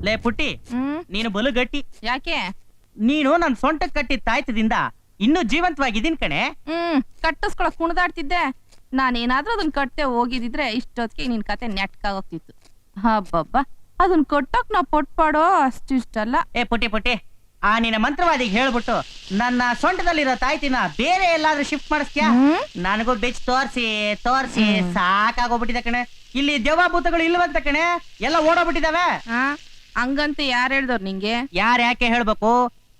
ಲೇ ಪುಟ್ಟಿ ಹ್ಮ್? ನೀನು ಬಲು ಗಟ್ಟಿ. ಯಾಕೆ? ನೀನು ನನ್ ಸೊಂಟಕ್ ಕಟ್ಟಿದ ತಾಯ್ತದಿಂದ ಇನ್ನೂ ಜೀವಂತವಾಗಿದ್ದೀನಿ ಕಣೆ. ಹ್ಮ್ ಕಟ್ಟಿಸ್ಕೊಳಕ್ ಕುಣಿದಾಡ್ತಿದ್ದೆ ನಾನೇನಾದ್ರೂ ಅದನ್ನ ಕಟ್ಟೆ ಹೋಗಿದಿದ್ರೆ ಇಷ್ಟೊತ್ತಿಗೆ ನಿನ್ ಕತೆ ನೆಟ್ಕಾಗೋಗ್ತಿತ್ತು. ಹಬ್ಬಬ್ಬ ಅದನ್ನ ಕಟ್ಟೋಕ್ ನಾವ್ ಪೊಟ್ಪಾಡೋ ಅಷ್ಟಿಷ್ಟಲ್ಲ ಏ ಪುಟ್ಟಿ ಪುಟ್ಟಿ ಆ ನಿನ್ನ ಮಂತ್ರವಾದಿಗೆ ಹೇಳ್ಬಿಟ್ಟು ನನ್ನ ಸೊಂಟದಲ್ಲಿರೋ ತಾಯ್ತಿನ ಬೇರೆ ಎಲ್ಲಾದ್ರೂ ಶಿಫ್ಟ್ ಮಾಡಿಸ್ತೀಯಾ? ಹ್ಮ್? ನನಗೂ ಬೆಚ್ ತೋರ್ಸಿ ತೋರ್ಸಿ ಸಾಕಾಗೋಗ್ಬಿಟ್ಟಿದೆ ಕಣೆ. ಇಲ್ಲಿ ದೇವಾಭೂತಗಳು ಭೂತಗಳು ಇಲ್ವಂತ ಕಣೆ. ಎಲ್ಲ ಓಡೋಗ್ಬಿಟ್ಟಿದಾವೆ. ಆ? ಹಂಗಂತ ಯಾರು ಹೇಳ್ದವ್ರು ನಿಂಗೆ? ಯಾರ್ ಯಾಕೆ ಹೇಳ್ಬೇಕು?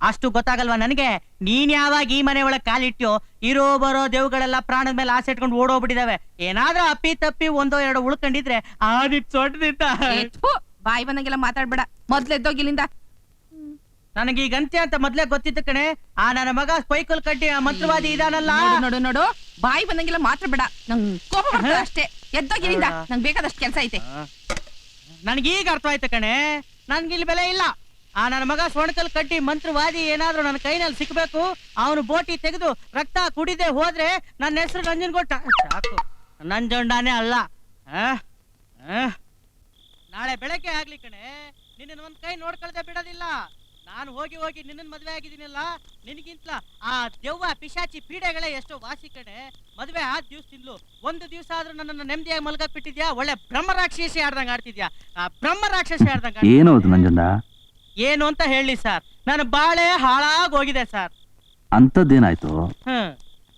ಅಷ್ಟು ಗೊತ್ತಾಗಲ್ವಾ ನನಗೆ? ನೀನ್ ಯಾವಾಗ ಈ ಮನೆ ಒಳಗ್ ಕಾಲಿಟ್ಯೋ ಇರೋ ಬರೋ ದೇವ್ಗಳೆಲ್ಲ ಪ್ರಾಣದ ಮೇಲೆ ಆಸೆ ಇಟ್ಕೊಂಡು ಓಡೋಗ್ಬಿಟ್ಟಿದಾವೆ. ಏನಾದ್ರೂ ಅಪ್ಪಿ ತಪ್ಪಿ ಒಂದೋ ಎರಡೋ ಉಳ್ಕೊಂಡಿದ್ರೆ ಆದಿತ್ ಸೊಟ್ಟದಿತ್ತ ಏ, ಥು, ಬಾಯಿ ಬಂದಂಗೆಲ್ಲ ಮಾತಾಡ್ಬೇಡ. ಮೊದ್ಲೆದ್ದೋಗಿ ಇಲ್ಲಿಂದ. ನನಗೆ ಈಗ ಅಂತ್ಯ ಅಂತ ಮೊದ್ಲೇ ಗೊತ್ತಿತ್ತು ಕಣೆ. ಆ ನನ್ನ ಮಗ ಸ್ಪೈಕಲ್ ಕಟ್ಟಿ ಆ ಮಂತ್ರವಾದಿ ಇದಾನಲ್ಲ. ನೋಡು ನೋಡು ನೋಡು. ಬಾಯಿ ಬಂದಂಗೆಲ್ಲ ಮಾತಾಡ್ಬೇಡ. ನಂಗ್ ಕೋಪ ಬರ್ತದೆ ಅಷ್ಟೇ. ಎದ್ದೋಗಿ ಇಲ್ಲಿಂದ. ನಂಗ್ ಬೇಕಾದಷ್ಟು ಕೆಲಸ ಐತೆ. ನನಗೀಗ ಅರ್ಥ ಆಯ್ತು ಕಣೆ. ನನ್ಗೆ ಇಲ್ಲಿ ಬೆಲೆ ಇಲ್ಲ. ಆ ನನ್ನ ಮಗ ಸೊಣಕಲ್ ಕಟ್ಟಿ ಮಂತ್ರವಾದಿ ಏನಾದ್ರೂ ನನ್ನ ಕೈನಲ್ಲಿ ಸಿಕ್ಬೇಕು ಅವನು ಬೋಟಿ ತೆಗೆದು ರಕ್ತ ಕುಡಿದೆ ಹೋದ್ರೆ ನನ್ನ ಹೆಸರು ನಂಜನಗೊಟ್ಟ ಸಾಕು. ನಂಜೊಂಡಾನೇ ಅಲ್ಲ? ನಾಳೆ ಬೆಳಗ್ಗೆ ಆಗ್ಲಿ ಕಣೆ ನಿನ್ನ ಒಂದ್ ಕೈ ನೋಡ್ಕೊಳ್ದೆ ಬಿಡೋದಿಲ್ಲ. ನಾನು ಹೋಗಿ ಹೋಗಿ ನಿನ್ನ ಮದ್ವೆ ಆಗಿದ್ದೀನಲ್ಲ ನಿನಗಿಂತಲ? ಆ ದೆವ್ವ ಪಿಶಾಚಿ ಪೀಡೆಗಳೇ ಎಷ್ಟೋ ವಾಸಿ ಕಣೆ. ಮದ್ವೆ ಆದ್ ದಿವ್ಸದಿಂದಲೂ ಒಂದು ದಿವಸ ಆದ್ರೂ ನನ್ನನ್ನು ನೆಮ್ಮದಿಯಾಗಿ ಮಲ್ಗಕ್ ಬಿಟ್ಟಿದ್ಯಾ ಒಳ್ಳೆ ಬ್ರಹ್ಮ ರಾಕ್ಷಸಿ ಆಡ್ದಂಗೆ ಆಡ್ತಿದ್ಯಾ? ಆ ಬ್ರಹ್ಮ ರಾಕ್ಷಸಿ ಆಡ್ದಂಗೆ. ಏನು ಅದು ನಂಜುಂಡ? ಏನು ಅಂತ ಹೇಳಿ ಸರ್. ನನ್ನ ಬಾಳೆ ಹಾಳಾಗಿ ಹೋಗಿದೆ ಸರ್. ಅಂಥದ್ದೇನಾಯ್ತು? ಹ್ಮ್.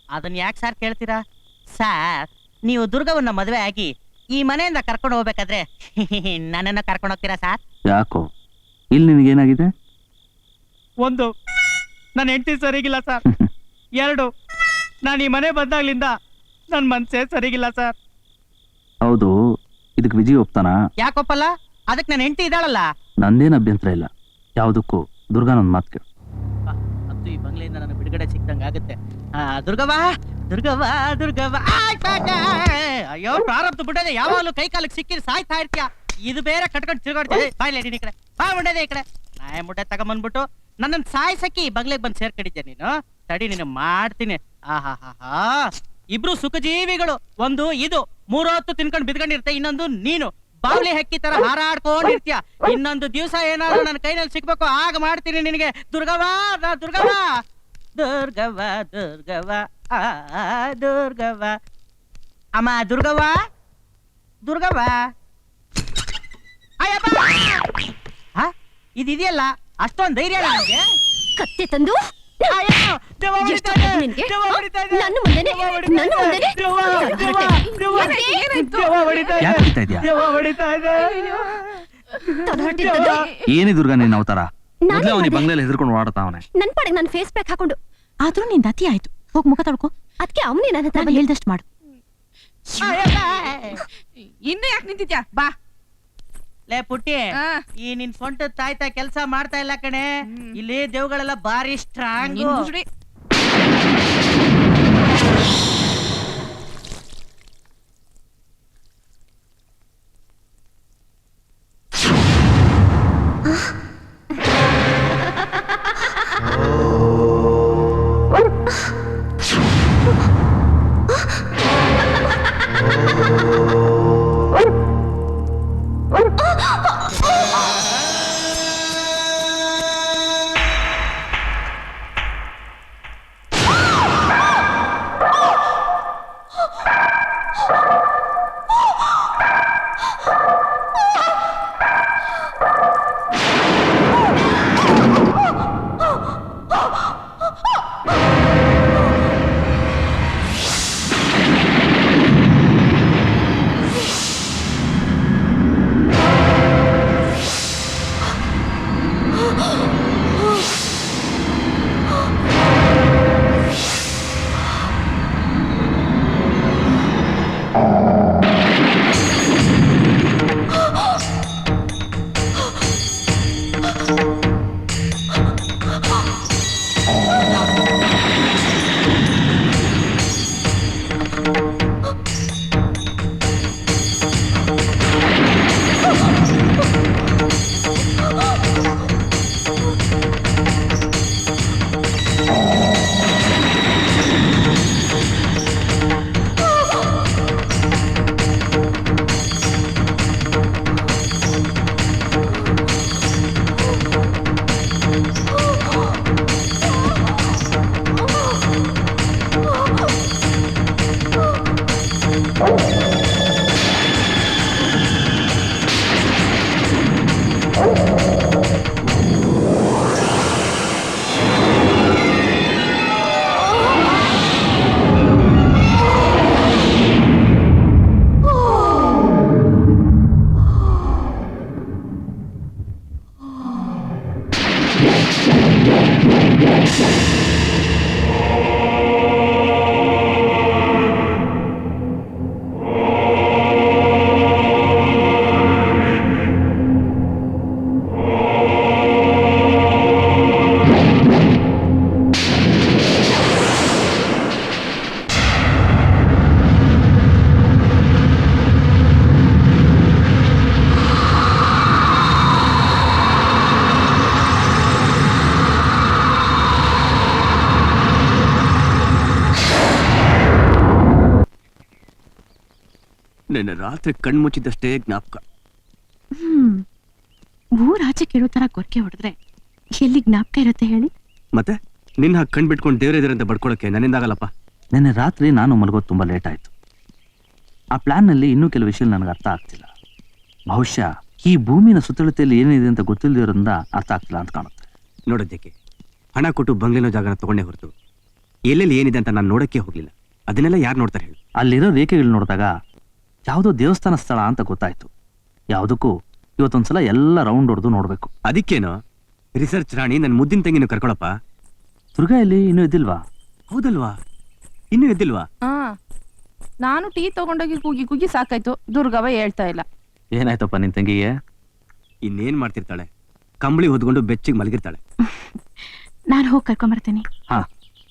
ಅದನ್ನ ಯಾಕೆ ಸರ್ ಕೇಳ್ತೀರಾ? ಸರ್ ನೀವು ದುರ್ಗವನ್ನ ಮದುವೆ ಆಗಿ ಈ ಮನೆಯಿಂದ ಕರ್ಕೊಂಡು ಹೋಗ್ಬೇಕಾದ್ರೆ ನನ್ನನ್ನ ಕರ್ಕೊಂಡು ಹೋಗ್ತೀರಾ ಸರ್? ಯಾಕೋ? ಇಲ್ಲಿ ನಿನಗೇನಾಗಿದೆ? ಒಂದು. ನನ್ನ ಹೆಂಡತಿ ಸರಿಗಿಲ್ಲ ಸರ್. ಎರಡು. ನಾನು ಈ ಮನೆ ಬಂದಾಗ್ಲಿಂದ ನನ್ನ ಮನ್ಸೇ ಸರಿಗಿಲ್ಲ ಸರ್. ಹೌದು ಇದಕ್ಕೆ ವಿಜಯ್ ಒಪ್ತಾನ? ಯಾಕೊಪ್ಪಲ್ಲ ಅದಕ್ಕೆ ನನ್ನ ಹೆಂಡತಿ ಇದ್ದಾಳಲ್ಲ. ನಂದೇನು ಅಭ್ಯಂತರ ಇಲ್ಲ. ಯಾವುದಕ್ಕೂ. ದುರ್ಗಾನೊಂದು ಮಾತು ಕೇಳು. ಅದು ಈ ಬಂಗ್ಲೆಯಿಂದ ನನಗೆ ಬಿಡುಗಡೆ ಸಿಕ್ದಂಗ ಆಗುತ್ತೆ. ಆ, ದುರ್ಗವ್ವ ದುರ್ಗವ್ವ ದುರ್ಗವ್ವ. ಅಯ್ಯೋ ಪ್ರಾರಬ್ಧ ಬಿಟ್ಟದೆ ಯಾವಾಗಲೂ ಕೈ ಕಾಲಕ್ಕೆ ಸಿಕ್ಕಿದ್ರೆ ಸಾಯ್ತಾ ಇರ್ತೀಯ. ಇದು ಬೇರೆ ಕಟ್ಕೊಂಡು ತಿರ್ಗಾಡ್ತೀಯ ಬಾಯ್ಲೆ ಈ ಕಡೆ. ಬಾ ಮುಂಡೆದೆ ಈ ಕಡೆ. ನಾಯ ಮುಟ್ಟೆ ತಗೊಂಬಂದ್ಬಿಟ್ಟು ನನ್ನನ್ನು ಸಾಯ್ಸಕ್ಕಿ ಬಂಗ್ಲೆಗೆ ಬಂದು ಸೇರ್ಕೊಂಡಿದ್ದೆ ನೀನು? ತಡಿ, ನೀನು ಮಾಡ್ತೀನಿ. ಆಹಾ ಹಾ ಇಬ್ರು ಸುಖಜೀವಿಗಳು. ಒಂದು, ಇದು. ಮೂರೊತ್ತು ತಿನ್ಕೊಂಡು ಬಿದ್ಕೊಂಡಿರ್ತೆ ಇನ್ನೊಂದು, ನೀನು. ಬಾವ್ಲಿ ಹಕ್ಕಿ ತರ ಹಾರಾಡ್ಕೊಂಡಿರ್ತೀಯ. ಇನ್ನೊಂದು ದಿವಸ ಏನಾದ್ರು ನನ್ನ ಕೈನಲ್ಲಿ ಸಿಗ್ಬೇಕು. ಆಗ ಮಾಡ್ತೀನಿ ನಿನಗೆ. ದುರ್ಗವಾ ದುರ್ಗವಾ ದುರ್ಗವ ದುರ್ಗವ ದುರ್ಗವ್ವ. ಅಮ್ಮ ಅಯ್ಯಪ್ಪ! ಹಾ ಇದಿದೆಯಲ್ಲ? ಅಷ್ಟೊಂದು ಧೈರ್ಯ ನನಗೆ ಕತ್ತೆ ತಂದು? ಎಷ್ಟು ನಿನ್ಗೆ? ನನ್ನ ಮುಂದೆನೆ? ನನ್ನ ಮುಂದೆನೆ? ಯಾಕೆ ಹೊಡಿತಾ ಇದೀಯಾ? ತಂದು ಏನಿ ದುರ್ಗಾ ನಿನ್ನ ಅವತಾರ? ನಾನೇ ಮೊದ್ಲೇ ಅವನಿಗೆ ಮಾಡ್ದೆ. ಬಂಗ್ಲೆಯಲ್ಲಿ ಹೆದರ್ಕೊಂಡು ಓಡಾಡ್ತಾವನೆ ನನ್ ಪಾಡಿಗೆ ನಾನು ಫೇಸ್ ಪ್ಯಾಕ್ ಹಾಕೊಂಡು. ಆದ್ರೂ ನಿಂದ ಅತಿ ಆಯ್ತು. ಹೋಗ್ ಮುಖ ತೊಳ್ಕೊ. ಅದಕ್ಕೆ ಅವನೇ ನನ್ನ ಹತ್ರ. ಹೇಳ್ದಷ್ಟು ಮಾಡು. ಇನ್ನು ಯಾಕೆ ನಿಂತಿದ್ಯಾ? ಬಾ. ಲೇ ಪುಟ್ಟಿ ಈ ನಿನ್ ಸೊಂಟ ತಾಯ್ತಾ ಕೆಲ್ಸ ಮಾಡ್ತಾ ಇಲ್ಲ ಕಣೆ. ಇಲ್ಲಿ ದೇವ್ಗಳೆಲ್ಲ ಬಾರಿ ಸ್ಟ್ರಾಂಗ್ Oh. ನಿನ್ನೆ ರಾತ್ರಿ ಕಣ್ಮುಚ್ಚಿದಷ್ಟೇ ಜ್ಞಾಪಕ. ಹ್ಮ್. ಊರಾಚೆ ಕೇಳೋ ತರ ಕೊರಕೆ ಹೊಡೆದ್ರೆ ಎಲ್ಲಿ ಜ್ಞಾಪಕ ಇರುತ್ತೆ ಹೇಳಿ? ಮತ್ತೆ? ನಿನ್ನ ಹಾಗೆ ಕಣ್ ಬಿಟ್ಕೊಂಡು ದೇವ್ರ ಅಂತ ಬಡ್ಕೊಳಕ್ಕೆ ನನ್ನಿಂದಾಗಲ್ಲಪ್ಪ? ನಿನ್ನೆ ರಾತ್ರಿ ನಾನು ಮಲಗೋದು ತುಂಬ ಲೇಟ್ ಆಯಿತು. ಆ ಪ್ಲ್ಯಾನ್ನಲ್ಲಿ ಇನ್ನೂ ಕೆಲವು ವಿಷಯ ನನಗೆ ಅರ್ಥ ಆಗ್ತಿಲ್ಲ. ಬಹುಶಃ ಈ ಭೂಮಿನ ಸುತ್ತಳತೆಯಲ್ಲಿ ಏನಿದೆ ಅಂತ ಗೊತ್ತಿಲ್ಲದಿರೋದ್ರಿಂದ ಅರ್ಥ ಆಗ್ತಿಲ್ಲ ಅಂತ ಕಾಣುತ್ತೆ. ನೋಡೋದಕ್ಕೆ ಹಣ ಕೊಟ್ಟು ಬಂಗ್ಲಿನ ಜಾಗನ ತಗೊಂಡೇ ಹೊರತು. ಎಲ್ಲೆಲ್ಲಿ ಏನಿದೆ ಅಂತ ನಾನು ನೋಡಕ್ಕೆ ಹೋಗ್ಲಿಲ್ಲ. ಅದನ್ನೆಲ್ಲ ಯಾರು ನೋಡ್ತಾರೆ ಹೇಳಿ? ಅಲ್ಲಿರೋ ರೇಖೆಗಳು ನೋಡಿದಾಗ ಯಾವುದೋ ದೇವಸ್ಥಾನ ಸ್ಥಳ ಅಂತ ಗೊತ್ತಾಯ್ತು. ಯಾವುದಕ್ಕೂ ಇವತ್ತೊಂದ್ಸಲ ಎಲ್ಲ ರೌಂಡ್ ಹೊಡೆದು ನೋಡಬೇಕು. ಅದಕ್ಕೇನು? ರಿಸರ್ಚ್ ರಾಣಿ ನನ್ನ ಮುದ್ದಿನ ತಂಗಿನ ಕರ್ಕೊಳಪ್ಪ. ದುರ್ಗಾ ಇಲ್ಲಿ ಇನ್ನೂ ಇದ್ದಿಲ್ವಾ ಹೌದಲ್ವಾ? ಇನ್ನೂ ಎದ್ದಿಲ್ವಾ? ಹಾ. ನಾನು ಟೀ ತಗೊಂಡೋಗಿ ಕೂಗಿ ಕೂಗಿ ಸಾಕಾಯ್ತು. ದುರ್ಗವ ಹೇಳ್ತಾ ಇಲ್ಲ. ಏನಾಯ್ತಪ್ಪ ನಿನ್ ತಂಗಿಗೆ? ಇನ್ನೇನ್ ಮಾಡ್ತಿರ್ತಾಳೆ? ಕಂಬಳಿ ಹೊದ್ಕೊಂಡು ಬೆಚ್ಚಿಗೆ ಮಲಗಿರ್ತಾಳೆ. ನಾನು ಹೋಗಿ ಕರ್ಕೊಂಬರ್ತೇನೆ. ಹಾ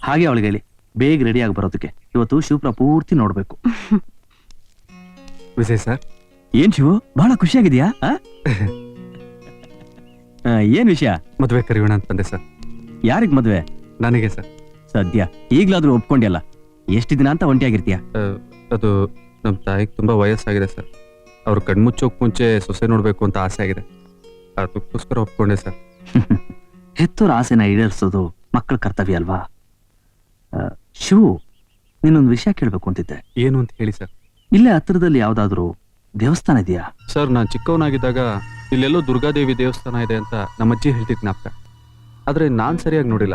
ಹಾಗೆ ಅವಳಿಗೆ ಹೇಳಿ. ಬೇಗ ರೆಡಿಯಾಗಿ ಬರೋದಕ್ಕೆ. ಇವತ್ತು ಶಿವಪುರ ಪೂರ್ತಿ ನೋಡಬೇಕು. ವಿಜಯ್ ಸರ್ ಏನ್ ಶಿವು? ಬಹಳ ಖುಷಿಯಾಗಿದ್ಯಾ ಆ? ಆ, ಏನ್ ವಿಷಯ? ಮದ್ವೆ ಕರೆಯೋಣ ಅಂತ ಬಂದೆ ಸರ್. ಯಾರಿಗ್ ಮದ್ವೆ? ನನಗೆ ಸರ್. ಸದ್ಯ. ಈಗ್ಲಾದ್ರೂ ಒಪ್ಕೊಂಡ್ಯಲ್ಲ. ಎಷ್ಟು ದಿನ ಅಂತ ಒಂಟಿಯಾಗಿರ್ತೀಯ ಅದು ನಮ್ಮ ತಾಯಿಗೆ ತುಂಬಾ ವಯಸ್ಸಾಗಿದೆ ಸರ್. ಅವ್ರ ಕಣ್ಮುಚ್ಚೋಕ್ ಮುಂಚೆ ಸೊಸೆ ನೋಡ್ಬೇಕು ಅಂತ ಆಸೆ ಆಗಿದೆ. ಅದಕ್ಕೋಸ್ಕರ ಒಪ್ಕೊಂಡೆ ಸರ್. ಹೆತ್ತೋರ ಆಸೆನ ಈಡೇರಿಸೋದು ಮಕ್ಕಳ ಕರ್ತವ್ಯ ಅಲ್ವಾ? ಆ, ಶಿವು ನಿನ್ನೊಂದು ವಿಷಯ ಕೇಳಬೇಕು ಅಂತಿದ್ದೆ. ಏನು ಅಂತ ಹೇಳಿ ಸರ್. ಇಲ್ಲೇ ಹತ್ರದಲ್ಲಿ ಯಾವ್ದಾದ್ರು ದೇವಸ್ಥಾನ ಇದೆಯಾ? ಸರ್ ನಾನು ಚಿಕ್ಕವನಾಗಿದ್ದಾಗ ಇಲ್ಲೆಲ್ಲೋ ದುರ್ಗಾದೇವಿ ದೇವಸ್ಥಾನ ಇದೆ ಅಂತ ನಮ್ಮ ಅಜ್ಜಿ ಹೇಳ್ತಿದ್ ಜ್ಞಾಪಕ. ಆದ್ರೆ ನಾನ್ ಸರಿಯಾಗಿ ನೋಡಿಲ್ಲ.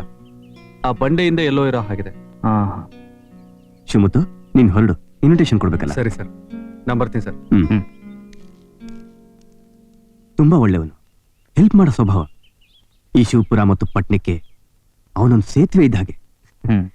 ಆ ಬಂಡೆಯಿಂದ ಎಲ್ಲೋ ಇರೋ ಹಾಗಿದೆ. ಆ, ಶಿವಮುತ್ತು ನೀನ್ ಹೊರಡು. ಇನ್ವಿಟೇಷನ್ ಕೊಡ್ಬೇಕಲ್ಲ? ಸರಿ ಸರ್. ನಾನ್ ಬರ್ತೀನಿ ಸರ್. ಹ್ಮ್ ತುಂಬಾ ಒಳ್ಳೆಯವನು. ಹೆಲ್ಪ್ ಮಾಡೋ ಸ್ವಭಾವ. ಈ ಶಿವಪುರ ಮತ್ತು ಪಟ್ನಕ್ಕೆ ಅವನೊಂದು ಸೇತುವೆ ಇದ್ದ ಹಾಗೆ. ಹ್ಮ್.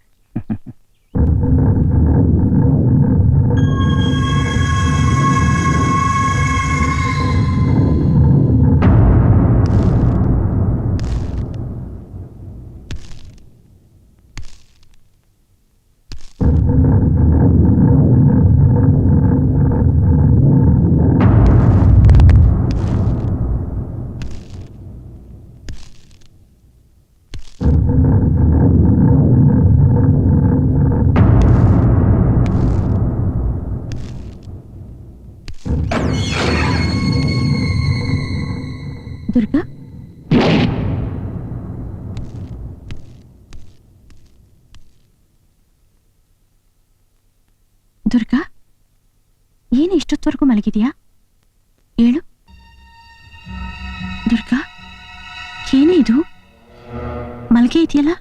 ದುರ್ಗಾ? ದುರ್ಗಾ? ಏನು ಇಷ್ಟೊತ್ತವರೆಗೂ ಮಲಗಿದೆಯಾ? ಹೇಳು ದುರ್ಗಾ? ಏನೇ ಇದು? ಮಲ್ಗೆ ಇದೆಯಲ್ಲ?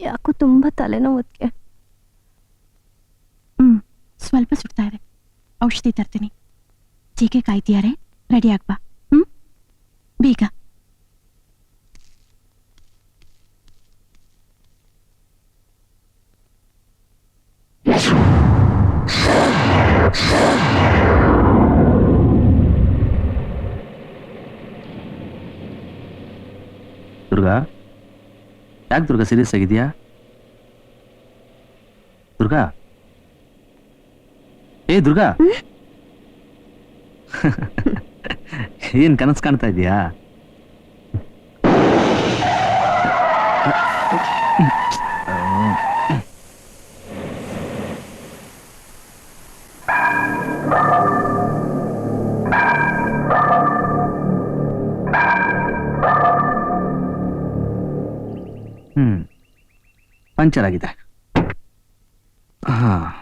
ಯಾಕೋ ತುಂಬಾ ತಲೆನೋವತ್ಗೆ ಹ್ಮ್ ಸ್ವಲ್ಪ ಸುಡ್ತಾ ಇದೆ ಔಷಧಿ ತರ್ತೀನಿ. ಚೀಕೆ ಕಾಯ್ತೀಯಾರೆ? ರೆಡಿ ಆಗ್ಬಾ ಹ್ಮ್? ಬೇಗ. ದುರ್ಗಾ? ಯಾಕೆ ದುರ್ಗಾ ಸೀರಿಯಸ್ ಆಗಿದೆಯಾ? ದುರ್ಗಾ? ಏ ದುರ್ಗಾ. ಏನ್ ಕನಸು ಕಾಣ್ತಾ ಇದೀಯಾ? ಹ್ಮ್. ಪಂಚರ್ ಆಗಿದೆ. ಹಾ.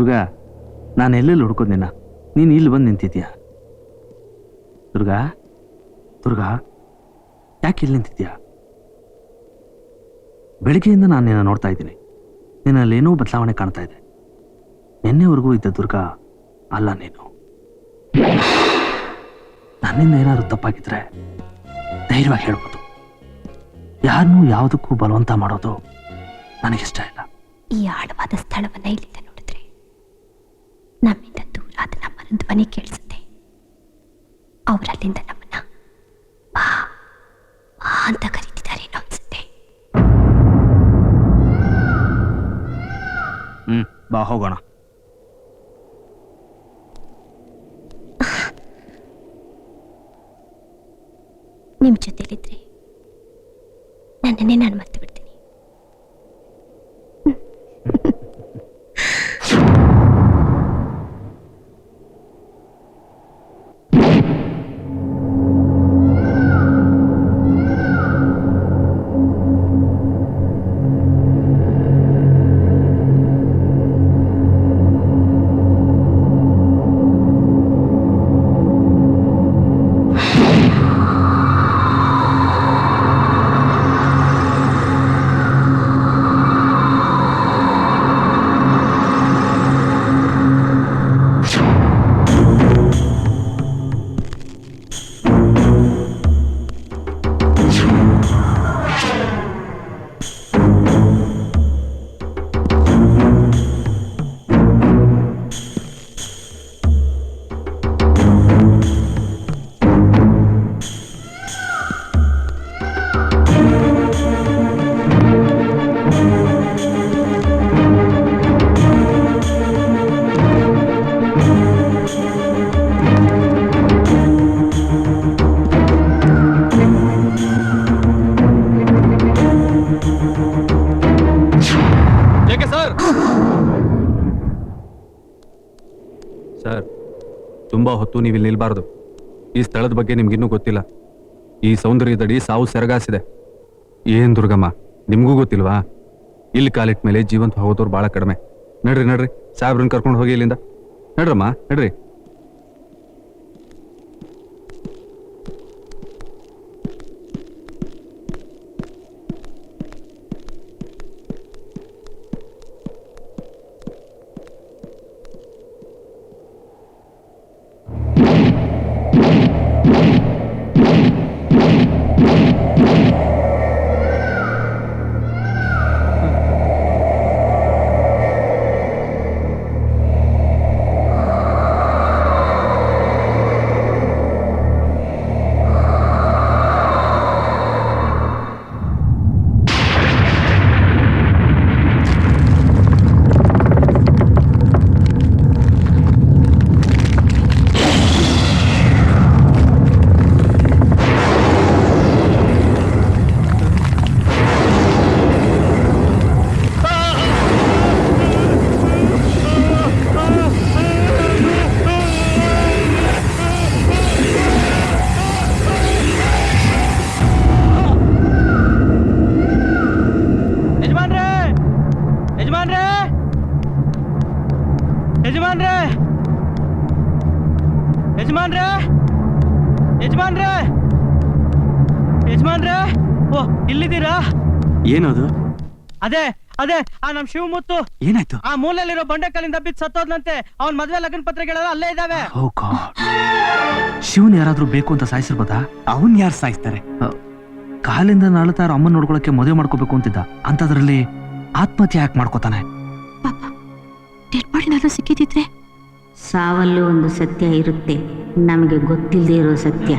ದುರ್ಗಾ, ನಾನು ಎಲ್ಲೆಲ್ಲಿ ಹುಡ್ಕೋದಿನ ನೀನು ಇಲ್ಲಿ ಬಂದು ನಿಂತಿದ್ಯಾ? ದುರ್ಗಾ ದುರ್ಗಾ, ಯಾಕೆ ಇಲ್ಲಿ ನಿಂತಿದ್ಯಾ? ಬೆಳಿಗ್ಗೆಯಿಂದ ನಾನು ನಿನ್ನ ನೋಡ್ತಾ ಇದ್ದೀನಿ. ನಿನ್ನಲ್ಲೇನೋ ಬದಲಾವಣೆ ಕಾಣ್ತಾ ಇದೆ. ನಿನ್ನೆವರೆಗೂ ಇದ್ದ ದುರ್ಗಾ ಅಲ್ಲ ನೀನು. ನನ್ನಿಂದ ಏನಾದ್ರು ತಪ್ಪಾಗಿದ್ರೆ ಧೈರ್ಯವಾಗಿ ಹೇಳ್ಬೋದು. ಯಾರನ್ನೂ ಯಾವುದಕ್ಕೂ ಬಲವಂತ ಮಾಡೋದು ನನಗಿಷ್ಟ ಇಲ್ಲ. ಈ ಆಡವಾದ ಸ್ಥಳವನ್ನ ಇಲ್ಲಿಂದ ನಮ್ಮಿಂದ ದೂರ ಆದ ನಮ್ಮನ ಧ್ವನಿ ಕೇಳಿಸುತ್ತೆ. ಅವರಲ್ಲಿಂದ ನಮ್ಮನ್ನ ಬಾ ಬಾ ಅಂತ ಕರೀತಿದ್ದಾರೆ ಅನ್ಸುತ್ತೆ. ಹ್ಮ್ ಬಾ ಹೋಗೋಣ. ನಿಮ್ ಜೊತೆಲಿದ್ರೆ ನನ್ನನ್ನೇ ನಾನು ಮರ್ತು ತುಂಬಾ ಹೊತ್ತು ನೀವು ಇಲ್ಲಿ ನಿಲ್ಬಾರ್ದು. ಈ ಸ್ಥಳದ ಬಗ್ಗೆ ನಿಮ್ಗಿನ್ನೂ ಗೊತ್ತಿಲ್ಲ. ಈ ಸೌಂದರ್ಯದಡಿ ಸಾವು ಸೆರಗಾಸಿದೆ. ಏನ್ ದುರ್ಗಮ್ಮ, ನಿಮ್ಗೂ ಗೊತ್ತಿಲ್ವಾ? ಇಲ್ಲಿ ಕಾಲಿಟ್ಟ ಮೇಲೆ ಜೀವಂತ ಹೋಗೋದವ್ರು ಬಹಳ ಕಡಿಮೆ. ನಡ್ರಿ ನಡ್ರಿ, ಸಾಹೇಬ್ರನ್ನ ಕರ್ಕೊಂಡು ಹೋಗಿ ಇಲ್ಲಿಂದ. ನಡ್ರಮ್ಮ, ನಡ್ರಿ. ಯಜಮಾನ್ರೇ! ಯಜಮಾನ್ರೇ! ಓ ಇಲ್ಲಿದ್ದೀರಾ? ಏನದು? ಅದೇ ಅದೇ ಆ ನಮ್ ಶಿವಮುತ್ತು ಏನಾಯ್ತು? ಆ ಮೂಲೆಯಲ್ಲಿರೋ ಬಂಡೆಕಲ್ಲಿಂದ ಬಿದ್ದು ಸತ್ತೋದ್ನಂತೆ. ಅವನ್ ಮದ್ವೆ ಲಗ್ನ ಪತ್ರಿಕೆಗಳೆಲ್ಲ ಅಲ್ಲೇ ಇದಾವೆ ಓ ಗಾಡ್ ಶಿವನ್ ಯಾರಾದ್ರೂ ಬೇಕು ಅಂತ ಸಾಯಿಸಿರ್ಬೋದಾ? ಅವನ್ ಯಾರು ಸಾಯಿಸ್ತಾರೆ? ಕಾಲಿಂದ ನಾಳ್ತಾ ಅವ್ರ ಅಮ್ಮನ್ ನೋಡ್ಕೊಳಕ್ಕೆ ಮದುವೆ ಮಾಡ್ಕೋಬೇಕು ಅಂತಿದ್ದ. ಅಂತದ್ರಲ್ಲಿ ಆತ್ಮಹತ್ಯೆ ಯಾಕೆ ಮಾಡ್ಕೋತಾನೆ? ಸಿಕ್ಕಿದ್ರೆ ಡೆಡ್ ಬಾಡಿನಾದ್ರೂ ಸಿಕ್ಕಿದಿದ್ರೆ ಸಾವಲ್ಲೂ ಒಂದು ಸತ್ಯ ಇರುತ್ತೆ. ನಮಗೆ ಗೊತ್ತಿಲ್ಲದೆ ಇರೋ ಸತ್ಯ.